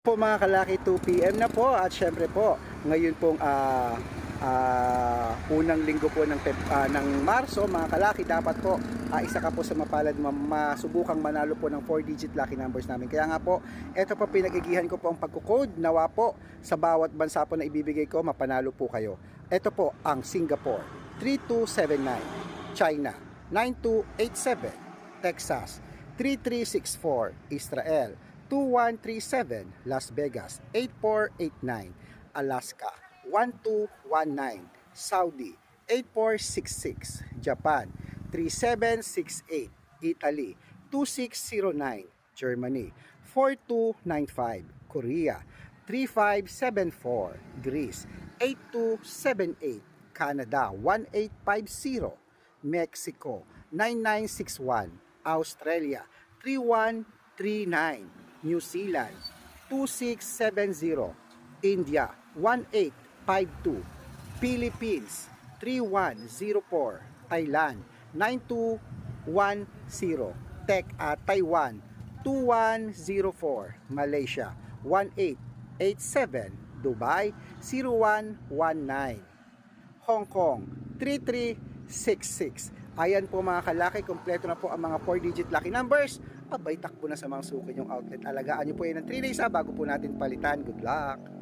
po mga kalaki 2pm na po. At syempre po ngayon pong ah, ah, unang linggo po ng, ah, ng Marso mga kalaki dapat po ah, isa ka po sa mapalad ma- masubukang manalo po ng 4 digit lucky numbers namin. Kaya nga po ito po pinagigihan ko po ang pagkukode nawa po sa bawat bansa po na ibibigay ko. Mapanalo po kayo. Ito po ang Singapore 3279 China 9287 Texas 3364 Israel 2137 Las Vegas 8489 Alaska 1219 Saudi 8466 Japan 3768 Italy 2609 Germany 4295 Korea 3574 Greece 8278 Canada 1850 Mexico 9961 Australia 3139 New Zealand 2670 India 1852 Philippines 3104 Thailand 9210 Tech at Taiwan 2104 Malaysia 1887 Dubai 0119 Hong Kong 3366 Ayan po mga kalaki, kompleto na po ang mga 4-digit lucky numbers. Abay, takbo na sa mga suki yung outlet. Alagaan nyo po yan ng 3 days ha, bago po natin palitan. Good luck!